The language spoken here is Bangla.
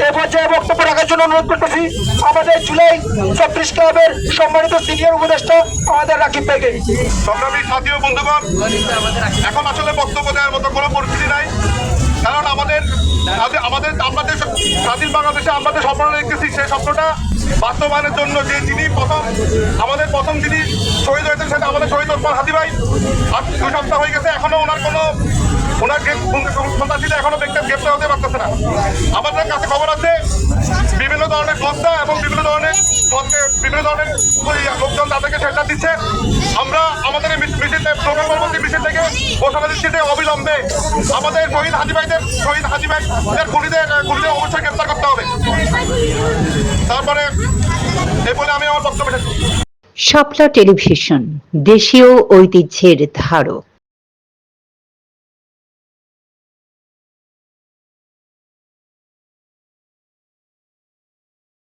এ পর্যায়ে বক্তব্য রাখার জন্য অনুরোধ করতেছি, আমাদের জুলাই চব্বিশ ক্লাবের সম্মানিত সিনিয়র উপদেষ্টা আমাদের রাকিব ভাইকে। সংগ্রামী সাথী ও বন্ধুগণ, এখন আসলে বক্তব্য দেওয়ার মতো কোনো পরিস্থিতি নাই। কারণ আমাদের আমাদের- আমাদের স্বাধীন বাংলাদেশে আমাদের স্বপ্ন দেখতেছি সেই স্বপ্নটা বাস্তবায়নের জন্য যে যিনি প্রথম আমাদের প্রথম যিনি শহীদ হয়েছেন সেটা আমাদের শহীদ ওসমান হাদি ভাই। আজ দুই সপ্তাহ হয়ে গেছে, এখনও ওনার কোনো ওনার সন্ত্রাসীরা এখনও ব্যক্তি গ্রেপ্তার হতে পারতেছে না। আমাদের কাছে খবর আছে, বিভিন্ন ধরনের সংস্থা এবং বিভিন্ন ধরনের বিভিন্ন ধরনের লোকজন তাদেরকে শেল্টার দিচ্ছে। আমরা আমাদের মিছিল মিছিল থেকে ঘোষণা দিচ্ছি যে অবিলম্বে আমাদের শহীদ হাজি ভাইদের শহীদ হাজি ভাইদের খুনিদের খুনিদের অবশ্যই গ্রেপ্তার করতে হবে। তারপরে এই বলে আমি আমার বক্তব্য। শাপলা টেলিভিশন, দেশীয় ঐতিহ্যের ধারক।